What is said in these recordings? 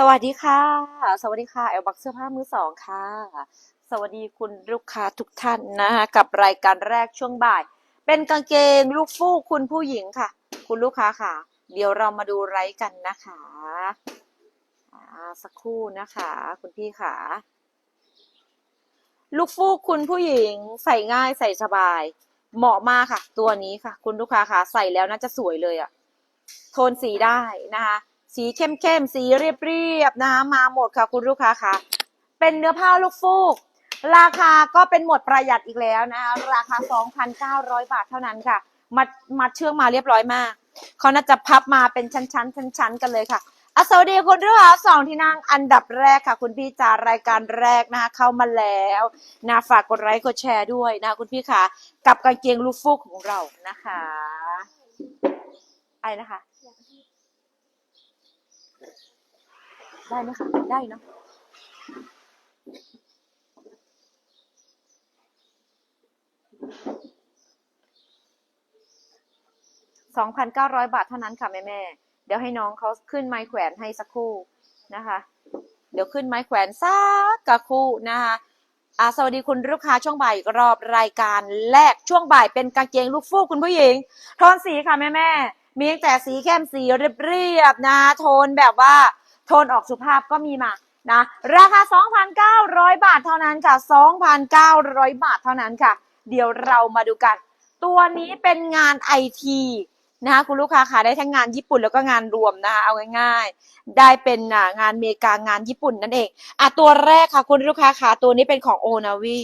สวัสดีค่ะ สวัสดีค่ะแอลบักเสื้อผ้ามือสองค่ะ สวัสดีคุณลูกค้าทุกท่านนะคะกับรายการแรกช่วงบ่าย เป็นกางเกงลูกฟูกคุณผู้หญิงค่ะ คุณลูกค้าค่ะ เดี๋ยวเรามาดูไลฟ์กันนะคะสักครู่นะคะ คุณพี่ค่ะ ลูกฟูกคุณผู้หญิงใส่ง่ายใส่สบาย เหมาะมากค่ะ ตัวนี้ค่ะ คุณลูกค้าค่ะ ใส่แล้วน่าจะสวยเลยอะโทนสีได้นะคะ สีเข้มๆสีเรียบๆนะคะมาหมดค่ะคุณลูกค้าค่ะ เป็นเนื้อผ้าลูกฟูก ราคาก็เป็นหมดประหยัดอีกแล้วนะคะราคา 2,900 บาทเท่านั้นค่ะ มัดมัดเชือกมาเรียบร้อยมากเขาน่าจะพับมาเป็นชั้นๆชั้นๆกันเลยค่ะอสวัสดีคุณลูกค้าสองที่นั่งอันดับแรกค่ะ คุณพี่จารายการแรกนะคะเข้ามาแล้วนะฝากกดไลค์กดแชร์ด้วยนะคุณพี่ค่ะ กับกางเกงลูกฟูกของเรานะคะอะไรนะคะ ได้ไหมคะได้เนาะสองพันเก้าร้อยบาทเท่านั้นค่ะแม่แม่เดี๋ยวให้น้องเขาขึ้นไม้แขวนให้สักครู่นะคะ เดี๋ยวขึ้นไม้แขวนสักกะคู่นะคะอ่าสวัสดีคุณลูกค้าช่วงบ่ายอีกรอบรายการแรกช่วงบ่ายเป็นกางเกงลูกฟูกคุณผู้หญิง โทนสีค่ะแม่แม่มีตั้งแต่สีเข้มสีเรียบๆนะโทนแบบว่า โทนออกสุภาพก็มีมานะราคา 2,900 บาทเท่านั้นค่ะ 2,900 บาทเท่านั้นค่ะ เดี๋ยวเรามาดูกัน ตัวนี้เป็นงานไอทีนะคะคุณลูกค้าค่ะได้ทั้งงานญี่ปุ่นแล้วก็งานรวมนะคะเอาง่ายๆ ได้เป็นงานเมกางานญี่ปุ่นนั่นเองอะตัวแรกค่ะคุณลูกค้าค่ะตัวนี้เป็นของโอนาวี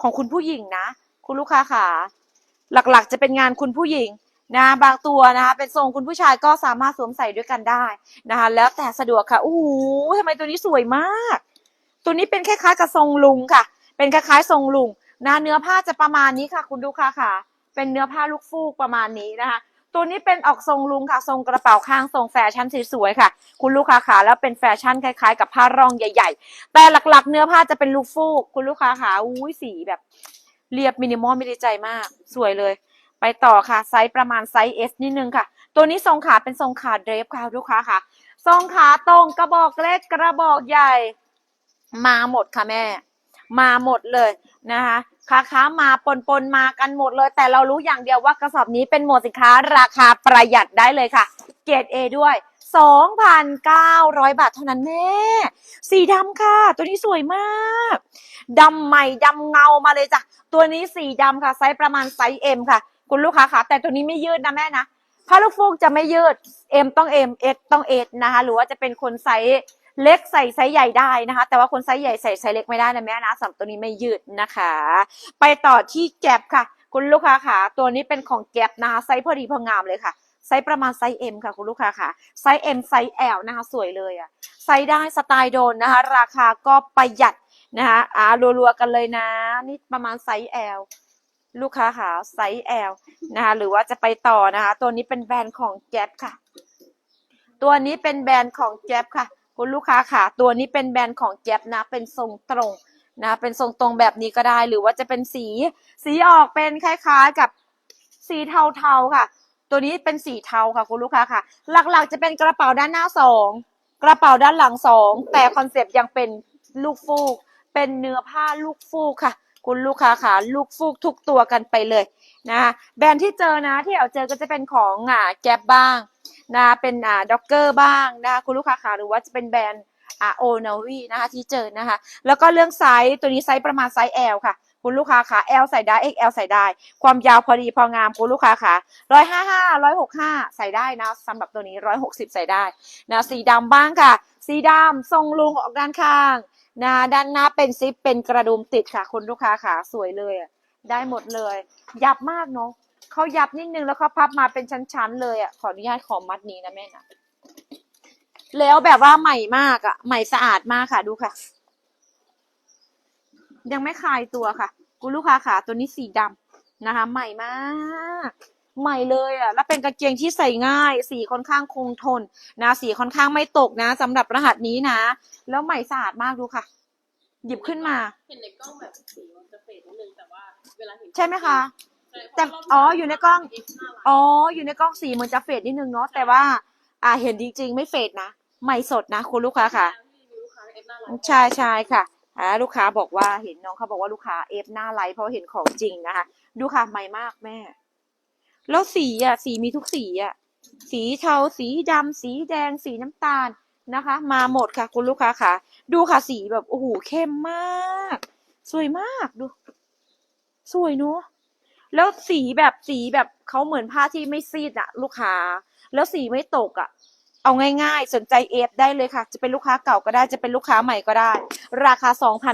ของคุณผู้หญิงนะ คุณลูกค้าค่ะ หลักๆจะเป็นงานคุณผู้หญิง นะบางตัวนะคะเป็นทรงคุณผู้ชายก็สามารถสวมใส่ด้วยกันได้นะคะ แล้วแต่สะดวกค่ะโอู้หูทำไมตัวนี้สวยมาก ตัวนี้เป็นคล้ายๆกับทรงลุงค่ะ เป็นคล้ายๆทรงลุงนะเนื้อผ้าจะประมาณนี้ค่ะ คุณลูกค้าค่ะ เป็นเนื้อผ้าลูกฟูกประมาณนี้นะคะ ตัวนี้เป็นออกทรงลุงค่ะ ทรงกระเป๋าข้างทรงแฟชั่นสวยๆค่ะ คุณลูกค้าค่ะแล้วเป็นแฟชั่นคล้าย ๆ กับผ้าร่องใหญ่ ๆ แต่หลักๆ เนื้อผ้าจะเป็นลูกฟูก คุณลูกค้าค่ะอุ้ยสีแบบ เรียบมินิมอลม่ได้ใจมาก สวยเลย ไปต่อค่ะไซส์ประมาณไซส์ S นิดนึงค่ะ ตัวนี้ทรงขาเป็นทรงขาเดรฟค่ะลูกค้าค่ะ ทรงขาตรงกระบอกเล็กกระบอกใหญ่ มาหมดค่ะแม่ มาหมดเลยนะคะค้าค้ามาปนปนมากันหมดเลย แต่เรารู้อย่างเดียวว่ากระสอบนี้เป็นหมวดสินค้าราคาประหยัดได้เลยค่ะ เกรด A ด้วย 2,900 บาทเท่านั้นแม่ สีดำค่ะ ตัวนี้สวยมากดำใหม่ดำเงามาเลยจ้ะ ตัวนี้สีดำค่ะ ไซส์ประมาณไซส์ M ค่ะ คุณลูกค้าคะแต่ตัวนี้ไม่ยืดนะแม่นะผ้าลูกฟูกจะไม่ยืด M ต้อง M S ต้อง S นะคะ หรือว่าจะเป็นคนไซส์เล็กใส่ไซส์ใหญ่ได้นะคะ แต่ว่าคนไซส์ใหญ่ใส่ไซส์เล็กไม่ได้นะแม่นะสำหรับตัวนี้ไม่ยืดนะคะ ไปต่อที่แก็บค่ะ คุณลูกค้าค่ะตัวนี้เป็นของแก็บนะคะไซส์พอดีพองามเลยค่ะไซส์ประมาณไซส์ M ค่ะคุณลูกค้าค่ะ ไซส์ M ไซส์ L นะคะ สวยเลยอะไซส์ได้สไตล์โดนนะคะ ราคาก็ประหยัดนะคะอ่ารัวๆกันเลยนะ นี่ประมาณไซส์ L ลูกค้าค่ะไซส์ L นะคะหรือว่าจะไปต่อนะคะ ตัวนี้เป็นแบรนด์ของแก๊ปค่ะ ตัวนี้เป็นแบรนด์ของแก๊ปค่ะ คุณลูกค้าค่ะ ตัวนี้เป็นแบรนด์ของแก๊ปนะ เป็นทรงตรงนะ เป็นทรงตรงแบบนี้ก็ได้ หรือว่าจะเป็นสี สีออกเป็นคล้าย ๆกับสีเทาๆค่ะ ตัวนี้เป็นสีเทาค่ะ คุณลูกค้าค่ะ หลักๆจะเป็นกระเป๋าด้านหน้าสองกระเป๋าด้านหลังสองแต่คอนเซปต์ยังเป็นลูกฟูก เป็นเนื้อผ้าลูกฟูกค่ะ คุณลูกค้าค่ะลูกฟูกทุกตัวกันไปเลยนะคะแบรนด์ที่เจอนะที่เอาเจอก็จะเป็นของอ่าแก๊บบ้างนะเป็นอ่าด็อกเกอร์บ้างนะคะคุณลูกค้าค่ะหรือว่าจะเป็นแบรนด์อ่าโอนาวีนะคะที่เจอนะคะ แล้วก็เรื่องไซส์ตัวนี้ไซส์ประมาณไซส์ L ค่ะ คุณลูกค้าค่ะ L ใส่ได้ XL ใส่ได้ ความยาวพอดีพองามคุณลูกค้าค่ะร้อยห้าห้าร้อยหกห้าใส่ได้นะสำหรับตัวนี้ร้อยหกสิบใส่ได้นะสีดำบ้างค่ะ สีดำทรงลุงออกด้านข้าง นะด้านหน้าเป็นซิปเป็นกระดุมติดค่ะคุณลูกค้าค่ะสวยเลยอะได้หมดเลย ยับมากเนาะเขายับนิดนึงแล้วเขาพับมาเป็นชั้นๆเลยอะขออนุญาตขอมัดนี้นะแม่นะแล้วแบบว่าใหม่มากอะ ใหม่สะอาดมากค่ะดูค่ะ ยังไม่คลายตัวค่ะ คุณลูกค้าค่ะตัวนี้สีดำนะคะ ใหม่มาก ใหม่เลยอะแล้วเป็นกางเกงที่ใส่ง่าย สีค่อนข้างคงทนนะสีค่อนข้างไม่ตกนะสำหรับรหัสนี้นะ แล้วใหม่สะอาดมากดูค่ะ หยิบขึ้นมาเห็นในกล้องแบบสีมันจะเฟดนิดนึงแต่ว่าเวลาเห็นใช่ไหมคะใช่แต่เพราะรบอ๋ออยู่ในกล้องเอ็กซ์น่ารักอ๋ออยู่ในกล้องสีมันจะเฟดนิดนึงเนาะแต่ว่า อ่าเห็นจริง ๆ ไม่เฟดนะใหม่สดนะคุณลูกค้าค่ะที่มีลูกค้าเอฟหน้าร้านใช่ใช่ค่ะอ่าลูกค้าบอกว่าเห็นน้องเขาบอกว่าลูกค้าเอฟหน้าไลฟ์เพราะเห็นของจริงนะคะ ดูค่ะใหม่มากแม่ แล้วสีอะ สีมีทุกสีอะ สีเทา สีดำ สีแดง สีน้ำตาลนะคะ มาหมดค่ะ คุณลูกค้าค่ะ ดูค่ะสีแบบโอ้โหเข้มมาก สวยมากดู สวยเนอะแล้วสีแบบสีแบบเขาเหมือนผ้าที่ไม่ซีดอะลูกค้า แล้วสีไม่ตกอะเอาง่ายๆ สนใจเอฟได้เลยค่ะ จะเป็นลูกค้าเก่าก็ได้จะเป็นลูกค้าใหม่ก็ได้ ราคา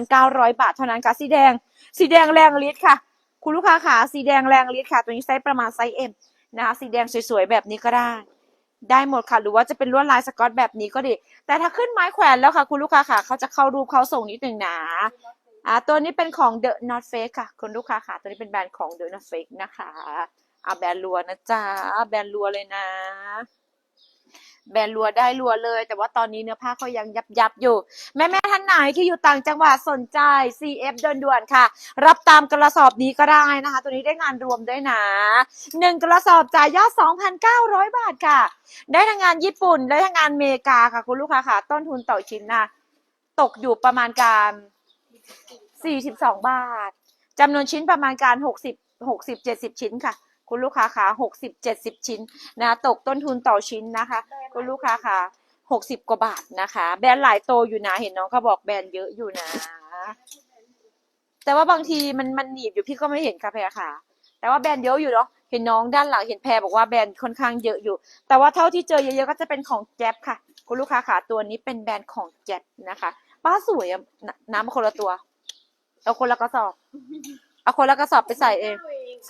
2,900 บาทเท่านั้นค่ะสีแดง สีแดงแรงฤทธิ์ค่ะ คุณลูกค้าขาสีแดงแรงฤทธิ์ค่ะ ตัวนี้ไซส์ประมาณไซส์เอ็มนะคะ สีแดงสวยๆแบบนี้ก็ได้ ได้หมดค่ะ หรือว่าจะเป็นลวดลายสกอตแบบนี้ก็ดี แต่ถ้าขึ้นไม้แขวนแล้วค่ะ คุณลูกค้าค่ะเขาจะเข้ารูปเขาส่งนิดหนึ่งนะอ่าตัวนี้เป็นของ The North Face ค่ะ คุณลูกค้าค่ะตัวนี้เป็นแบรนด์ของ The North Face นะคะอ่าแบรนด์รัวนะจ๊ะแบรนด์รัวเลยนะ แบรนด์รัวได้รัวเลย แต่ว่าตอนนี้เนื้อผ้าเขายังยับยับอยู่ แม่แม่ท่านไหนที่อยู่ต่างจังหวัดสนใจ CF ด่วนๆค่ะ รับตามกระสอบนี้ก็ได้นะคะ ตัวนี้ได้งานรวมด้วยนะหนึ่งกระสอบจ่ายยอด 2,900 บาทค่ะ ได้ทั้งงานญี่ปุ่นได้ทั้งงานเมกาค่ะ คุณลูกค้าค่ะ ต้นทุนต่อชิ้นนะตกอยู่ประมาณการ 42 บาทจำนวนชิ้นประมาณการ 60 60 70 ชิ้นค่ะ คุณลูกค้าค่ะ60 70ชิ้นนะตกต้นทุนต่อชิ้นนะคะ คุณลูกค้าค่ะ60กว่าบาทนะคะ แบรนด์หลายโตอยู่นะ เห็นน้องเขาบอกแบรนด์เยอะอยู่นะ แต่ว่าบางทีมันมันหนีบอยู่พี่ก็ไม่เห็นค่ะแพรค่ะ แต่ว่าแบรนด์เยอะอยู่เนาะเห็นน้องด้านหลังเห็นแพรบอกว่าแบรนด์ค่อนข้างเยอะอยู่ แต่ว่าเท่าที่เจอเยอะๆก็จะเป็นของแจ๊บค่ะ คุณลูกค้าค่ะตัวนี้เป็นแบรนด์ของแจ๊บนะคะป้าสวยอะนน้ำคนละตัว เอาคนละกระสอบ เอาคนละกระสอบไปใส่เอง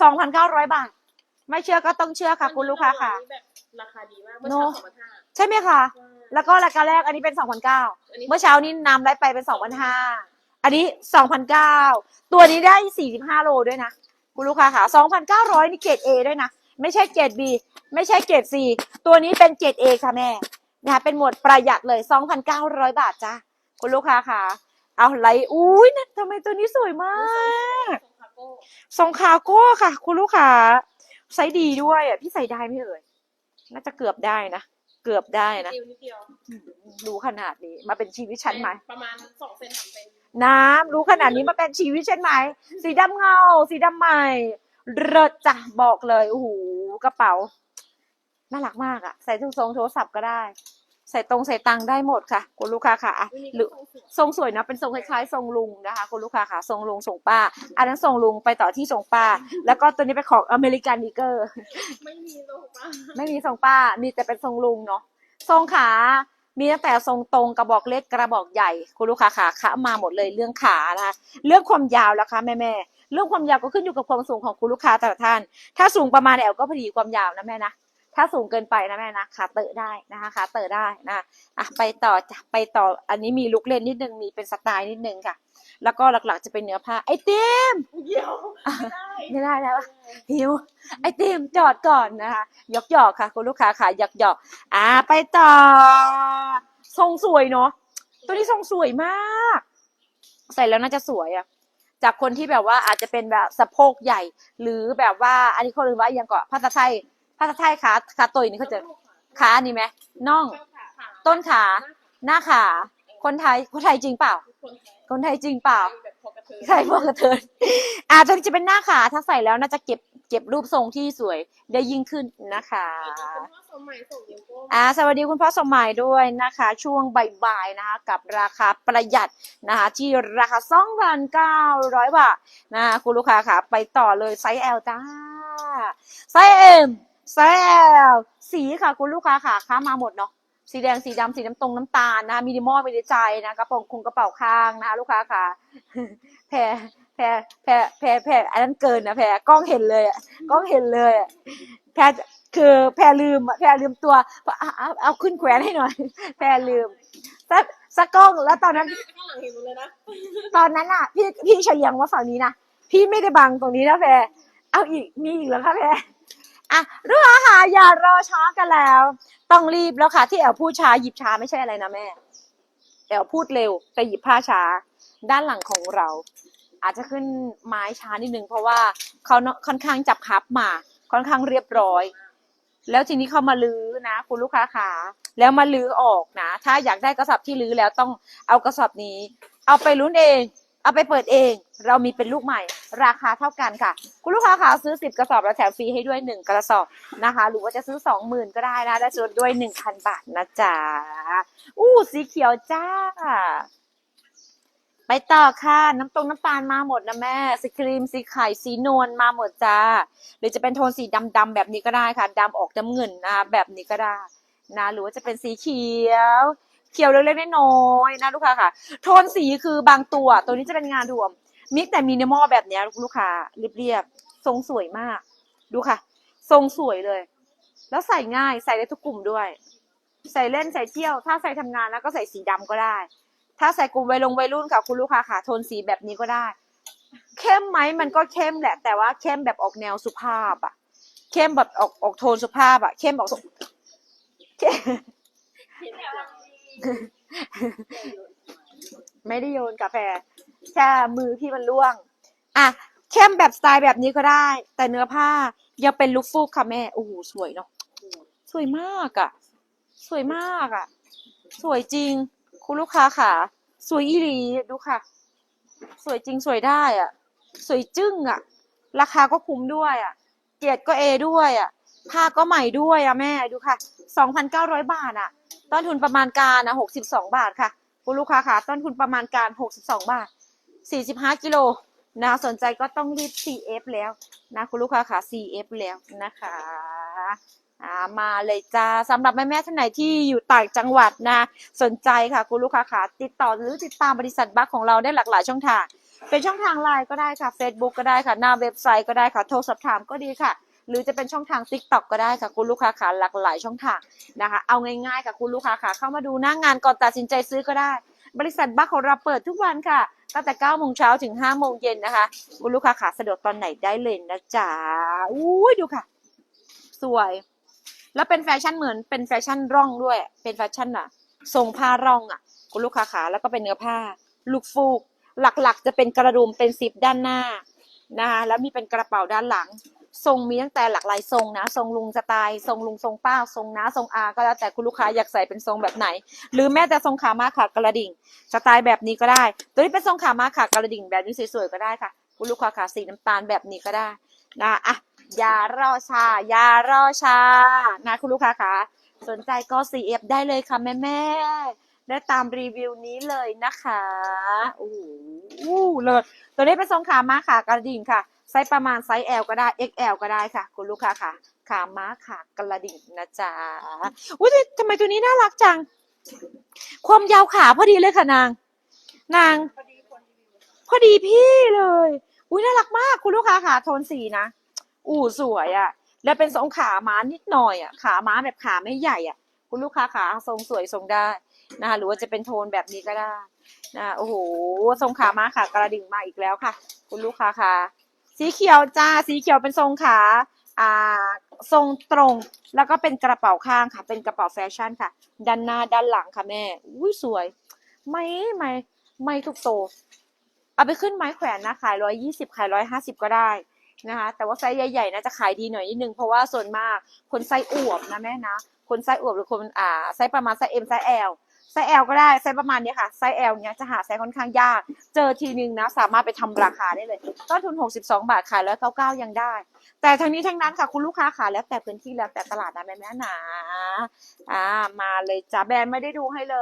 สองพันเก้าร้อยบาท ไม่เชื่อก็ต้องเชื่อค่ะ คุณลูกค้าค่ะ แบบราคาดีมากเมื่อเช้าสองพันห้าใช่ไหมคะ แล้วก็ราคาแรกอันนี้เป็นสองพันเก้าเมื่อเช้านี้นำได้ไปเป็นสองพันห้าอันนี้สองพันเก้าตัวนี้ได้สี่สิบห้าโลด้วยนะคุณลูกค้าค่ะสองพันเก้าร้อยนี่เกรดเอด้วยนะไม่ใช่เกรดบีไม่ใช่เกรดซีตัวนี้เป็นเกรดเอค่ะแม่นะคะเป็นหมวดประหยัดเลยสองพันเก้าร้อยบาทจ้าคุณลูกค้าค่ะ เอาไรอุ้ยนะทำไมตัวนี้สวยมากคาโก้ทรงคาโก้ค่ะ คุณลูกค้า ไซส์ดีด้วยอะพี่ใส่ได้ไหมเอ่ยน่าจะเกือบได้นะเกือบได้นะดิวนิดเดียวรู้ขนาดนี้มาเป็นชีวิตฉันไหมประมาณสองเซนสามเซนน้ำรู้ขนาดนี้มาเป็นชีวิตฉันไหมสีดำเงา สีดำใหม่เริศจ้ะบอกเลยโอ้โหกระเป๋าน่ารักมากอะใส่ทุกทรงโทรศัพท์ก็ได้ ใส่ตรงใส่ตังค์ได้หมดค่ะ คุณลูกค้าค่ะอะวันนี้หรือก็ส่งสวยทรงสวยนะเป็นทรงคล้ายๆทรงลุงนะคะ คุณลูกค้าค่ะทรงลุงทรงป้า อันนั้นทรงลุงไปต่อที่ทรงป้า แล้วก็ตัวนี้เป็นของอเมริกันนิเกอร์ไม่มีโลมาไม่มีทรงป้ามีแต่เป็นทรงลุงเนาะทรงขามีตั้งแต่ทรงตรงกระบอกเล็กกระบอกใหญ่คุณลูกค้าขาขามาหมดเลยเรื่องขานะคะเรื่องความยาวแล้วคะแม่แม่ๆเรื่องความยาวก็ขึ้นอยู่กับความสูงของคุณลูกค้าแต่ละท่าน ถ้าสูงประมาณแอลก็พอดีความยาวนะแม่นะ ถ้าสูงเกินไปนะแม่นะขาเตอะได้นะคะขาเตอะได้นะอะไปต่อจ้ะไปต่ออันนี้มีลุกเล่นนิดนึงมีเป็นสไตล์นิดนึงค่ะ แล้วก็หลักๆจะเป็นเนื้อผ้าไอติมเดี๋ยวไม่ได้ไม่ได้แล้วหิวไอติมจอดก่อนนะคะหยอกหยอกๆค่ะ คุณลูกค้าค่ะหยอกหยอกๆอ่าไปต่อ ทรงสวยเนาะตัวนี้ทรงสวยมาก ใส่แล้วน่าจะสวยอะจากคนที่แบบว่าอาจจะเป็นแบบสะโพกใหญ่ หรือแบบว่าอันนี้เขาเรียกว่าอย่างก่อนภาษาไทย ภาษาไทยขาขาตุยนี่เขาจะขาอันนี้ไหมน่อง ต้นขา หน้าขา คนไทยคนไทยจริงเปล่า คนไทยคนไทยจริงเปล่าแบบพอกระเทยใช่พวกกระเทยอาจจะจะเป็นหน้าขาถ้าใส่แล้วน่าจะเก็บเก็บรูปทรงที่สวยได้ยิ่งขึ้นนะคะคุณพ่อสมัยส่งเยโก้อ่าสวัสดีคุณพ่อสมหมัยด้วยนะคะ ช่วงบ่ายๆนะคะ กับราคาประหยัดนะคะ ที่ราคา2,900บาทนะคะคุณลูกค้าค่ะ ไปต่อเลยไซส์ L จ้า ไซส์ M ไซส์ L สีค่ะคุณลูกค้าค่ะค้ามาหมดเนาะสีแดงสีดำสีน้ำตรงน้ำตาลนะคะมินิมอลมินิใจนะกระโปรงคุงกระเป๋าข้างนะคะลูกค้าค่ะแพรแพรแพรแพรแพรอันนั้นเกินนะแพรกล้องเห็นเลยอะกล้องเห็นเลยอะแพรคือแพรลืมอะแพรลืมตัวเอาเอาเอาขึ้นแขวนให้หน่อย แพรลืมสักสักกล้องแล้วตอนนั้นข้างหลังเห็นหมดเลยนะตอนนั้นอะ พี่พี่เฉลียงว่าฝั่งนี้นะพี่ไม่ได้บังตรงนี้นะแพรเอาอีกมีอีกแล้วค่ะแพร อะลูกค้าค่ะอย่ารอช้ากันแล้ว ต้องรีบแล้วค่ะ ที่แอลพูดช้าหยิบช้าไม่ใช่อะไรนะแม่แอลพูดเร็วแต่หยิบผ้าช้า ด้านหลังของเรา อาจจะขึ้นไม้ช้านิดนึงเพราะว่าเขาค่อนข้างจับพับมา ค่อนข้างเรียบร้อย แล้วทีนี้เขามาลื้อนะ คุณลูกค้าขาแล้วมาลื้อออกนะ ถ้าอยากได้กระสอบที่ลื้อแล้วต้องเอากระสอบนี้ เอาไปลุ้นเอง เอาไปเปิดเอง เรามีเป็นลูกใหม่ ราคาเท่ากันค่ะ คุณลูกค้าคะซื้อ 10 กระสอบแล้วแถมฟรีให้ด้วย 1 กระสอบนะคะ หรือว่าจะซื้อ 20,000 ก็ได้นะได้ส่วนด้วย 1,000 บาทนะจ๊ะอู้สีเขียวจ้า ไปต่อค่ะ น้ำตรงน้ำตาลมาหมดนะแม่ สีครีมสีไข่สีนวลมาหมดจ้า หรือจะเป็นโทนสีดำๆแบบนี้ก็ได้ค่ะดำออกน้ำเงินนะแบบนี้ก็ได้นะหรือว่าจะเป็นสีเขียว เขียวเล็กๆน้อยๆนะลูกค้าค่ะ โทนสีคือบางตัว ตัวนี้จะเป็นงานรวม มิกแต่มินิมอลแบบนี้ลูกค้าเรียบๆทรงสวยมาก ดูค่ะ ทรงสวยเลย แล้วใส่ง่ายใส่ได้ทุกกลุ่มด้วย ใส่เล่นใส่เที่ยว ถ้าใส่ทำงานแล้วก็ใส่สีดำก็ได้ ถ้าใส่กลุ่มวัยลงวัยรุ่นค่ะคุณลูกค้าค่ะ โทนสีแบบนี้ก็ได้ เข้มไหมมันก็เข้มแหละ แต่ว่าเข้มแบบออกแนวสุภาพอะเข้มแบบออกออกโทนสุภาพอะเข้มออกเข้มเห็นแบบ ไม่ได้โยนกาแฟ แค่มือพี่มันล่วง อะเข้มแบบสไตล์แบบนี้ก็ได้ แต่เนื้อผ้ายังเป็นลูกฟูกค่ะแม่โอ้โหสวยเนาะสวยมากอะสวยมากอะสวยจริง คุณลูกค้าค่ะ สวยอีหลีดูค่ะ สวยจริงสวยได้อะสวยจึ้งอะราคาก็คุ้มด้วยอะเกียรติก็เอด้วยอะผ้าก็ใหม่ด้วยอะแม่ดูค่ะสองพันเก้าร้อยบาทอะ ต้นทุนประมาณการนะหกสิบสองบาทค่ะคุณลูกค้าค่ะต้นทุนประมาณการ62บสองบาท45กิโลนะสนใจก็ต้องรีบ CF แล้วนะคุณลูกค้าค่ะ CF แล้วนะคะอ่ามาเลยจ้าสำหรับแม่ๆท่านไหนที่อยู่ต่างจังหวัดนะ สนใจค่ะคุณลูกค้าค่ะติดต่อหรือติดตามบริษัทบัคของเราได้หลากหลายช่องทาง เป็นช่องทางไลน์ก็ได้ค่ะ Facebook ก็ได้ค่ะ หน้าเว็บไซต์ก็ได้ค่ะ โทรสอบถามก็ดีค่ะ หรือจะเป็นช่องทาง TikTok ก็ได้ค่ะคุณลูกค้าค่ะหลากหลายช่องทางนะคะ เอาง่ายๆค่ะคุณลูกค้าค่ะเข้ามาดูหน้างานก่อนตัดสินใจซื้อก็ได้ บริษัทบัคของเราเปิดทุกวันค่ะตั้งแต่9โมงเช้าถึง5โมงเย็นนะคะ คุณลูกค้าขาสะดวกตอนไหนได้เลยนะจ๊ะอุ้ยดูค่ะ สวย แล้วเป็นแฟชั่นเหมือนเป็นแฟชั่นร่องด้วย เป็นแฟชั่นอะทรงผ้าร่องอะคุณลูกค้าขาแล้วก็เป็นเนื้อผ้า ลูกฟูก หลักๆ จะเป็นกระดุมเป็นซิปด้านหน้านะคะแล้วมีเป็นกระเป๋าด้านหลัง ทรงมีตั้งแต่หลากหลายทรงนะ ทรงลุงสไตล์ทรงลุงทรงป้าทรงน้าทรงอาก็แล้วแต่คุณลูกค้าอยากใส่เป็นทรงแบบไหน หรือแม้แต่ทรงขามาขากระดิ่ง สไตล์แบบนี้ก็ได้ ตัวนี้เป็นทรงขามาขากระดิ่งแบบนี้สวยๆก็ได้ค่ะ คุณลูกค้าขาสีน้ำตาลแบบนี้ก็ได้นะอะอย่ารอช้าอย่ารอช้านะคุณลูกค้าขาสนใจก็ CF ได้เลยค่ะแม่ๆได้ตามรีวิวนี้เลยนะคะโอ้โหเลิศตัวนี้เป็นทรงขามาขากระดิ่งค่ะ ไซส์ประมาณไซส์ L ก็ได้ XL ก็ได้ค่ะ คุณลูกค้าค่ะ ขาม้าขากระดิ่งนะจ๊ะอุ้ยทำไมตัวนี้น่ารักจัง ความยาวขาพอดีเลยค่ะนาง นาง พอดีพี่เลย อุ้ยน่ารักมากคุณลูกค้าค่ะ โทนสีนะ อู้สวยอะ่ะ แล้วเป็นทรงขาม้านิดหน่อยอะ่ะ ขาม้าแบบขาไม่ใหญ่อะ่ะ คุณลูกค้าขาทรงสวยทรงได้นะคะหรือว่าจะเป็นโทนแบบนี้ก็ได้นะโอ้โหทรงขาม้าขากระดิ่งมาอีกแล้วค่ะ คุณลูกค้าค่ะ สีเขียวจ้า สีเขียวเป็นทรงขาอ่าทรงตรง แล้วก็เป็นกระเป๋าข้างค่ะ เป็นกระเป๋าแฟชั่นค่ะ ด้านหน้าด้านหลังค่ะแม่อุ้ยสวย ไม่ไม่ไม่ทุกโต เอาไปขึ้นไม้แขวนนะขายร้อยยี่สิบขายร้อยห้าสิบก็ได้นะคะ แต่ว่าไซส์ใหญ่ๆน่าจะขายดีหน่อยนิดนึงเพราะว่าส่วนมากคนไซส์อวบนะแม่นะ คนไซส์อวบหรือคนอ่าไซส์ประมาณไซส์ M ไซส์ L ไซส์ L ก็ได้ไซส์ประมาณนี้ค่ะไซส์ L เนี้ยจะหาไซส์ค่อนข้างยาก เจอทีนึงนะสามารถไปทำราคาได้เลยต้นทุน 62 บาทขายแล้ว99ยังได้ แต่ทั้งนี้ทั้งนั้นค่ะคุณลูกค้าขาแล้วแต่พื้นที่แล้วแต่ตลาดนะแม่แม่หนะอ่ามาเลยจ้าแบรนด์ไม่ได้ดูให้เล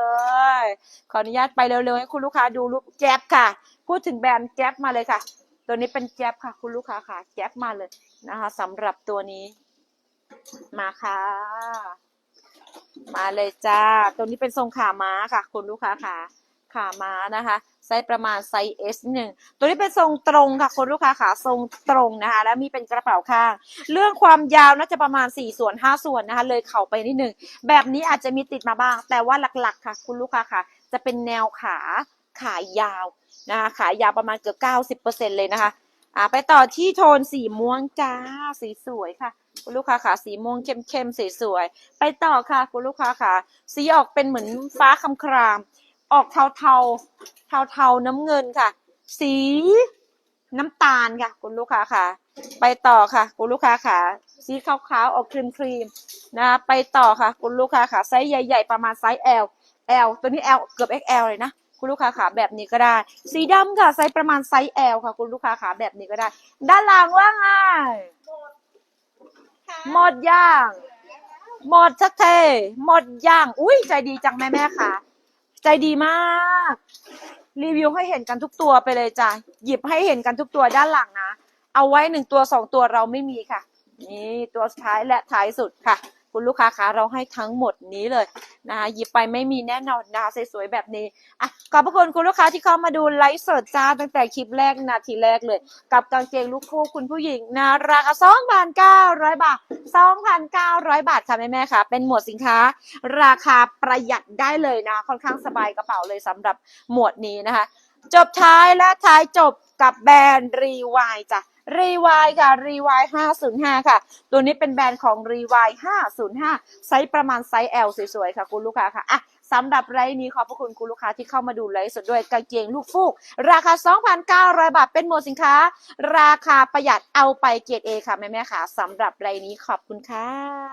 ย ขออนุญาตไปเร็วๆให้คุณลูกค้าดูรูปแก๊ปค่ะ พูดถึงแบรนด์แก๊ปมาเลยค่ะ ตัวนี้เป็นแก๊ปค่ะ คุณลูกค้าค่ะแก๊ปมาเลยนะคะสำหรับตัวนี้มาค่ะ มาเลยจ้า ตัวนี้เป็นทรงขาม้าค่ะ คุณลูกค้าค่ะ ขาม้านะคะไซส์ประมาณไซส์ S หนึ่งตัวนี้เป็นทรงตรงค่ะคุณลูกค้าค่ะทรงตรงนะคะ แล้วมีเป็นกระเป๋าข้าง เรื่องความยาวน่าจะประมาณ 4 ส่วน 5 ส่วนนะคะ เลยเข่าไปนิดหนึ่งแบบนี้อาจจะมีติดมาบ้าง แต่ว่าหลักๆ ค่ะ คุณลูกค้าค่ะ จะเป็นแนวขาขายาวนะคะขายาวประมาณเกือบ90%เลยนะคะอ่าไปต่อที่โทนสีม่วงจ้าสีสวยค่ะ คุณลูกค้าค่ะสีม่วงเข้มๆสสวยๆไปต่อค่ะ คุณลูกค้าค่ะ สีออกเป็นเหมือนฟ้าคำคราม ออกเทาเทาเทาเทาๆน้ำเงินค่ะ สีน้ำตาลค่ะ คุณลูกค้าค่ะ ไปต่อค่ะ คุณลูกค้าขาสีขาวๆออกครีมครีมๆนะไปต่อค่ะ คุณลูกค้าขาไซส์ใหญ่ ๆ ประมาณไซส์ L L ตัวนี้ L เกือบ XL เลยนะคุณลูกค้าขาแบบนี้ก็ได้ สีดำค่ะไซส์ประมาณไซส์ L ค่ะ คุณลูกค้าขาแบบนี้ก็ได้ ด้านหลังว่าไง หมดย่าง หมดสักเทหมดย่าง อุ้ยใจดีจังแม่แม่ค่ะ ใจดีมาก รีวิวให้เห็นกันทุกตัวไปเลยจ้ะ หยิบให้เห็นกันทุกตัวด้านหลังนะ เอาไว้หนึ่งตัวสองตัวเราไม่มีค่ะ นี่ตัวสุดท้ายและท้ายสุดค่ะ คุณลูกค้าคะเราให้ทั้งหมดนี้เลยนะคะหยิบไปไม่มีแน่นอนนะคะสวยๆแบบนี้อะขอบพระคุณคุณลูกค้าที่เข้ามาดูไลฟ์สดจ้าตั้งแต่คลิปแรกนาทีแรกเลย กับกางเกงลูกคู่คุณผู้หญิงนะราคา2,900บาท2,900บาทค่ะแม่ๆค่ะ เป็นหมวดสินค้า ราคาประหยัดได้เลยนะค่อนข้างสบายกระเป๋าเลยสำหรับหมวดนี้นะคะ จบท้ายและท้ายจบ กับแบรนด์รีวายจ้ะรีวายค่ะรีวาย505 ค่ะ ตัวนี้เป็นแบรนด์ของรีวาย505 ไซส์ประมาณไซส์ L สวยๆ ค่ะคุณลูกค้าค่ะอะสำหรับไลฟ์นี้ขอบพระคุณคุณลูกค้าที่เข้ามาดูไลฟ์สดด้วยกางเกงลูกฟูก ราคา 2,900 บาทเป็นหมวดสินค้า ราคาประหยัดเอาไปเกรดเอค่ะ แม่ๆค่ะสำหรับไลฟ์นี้ขอบคุณค่ะ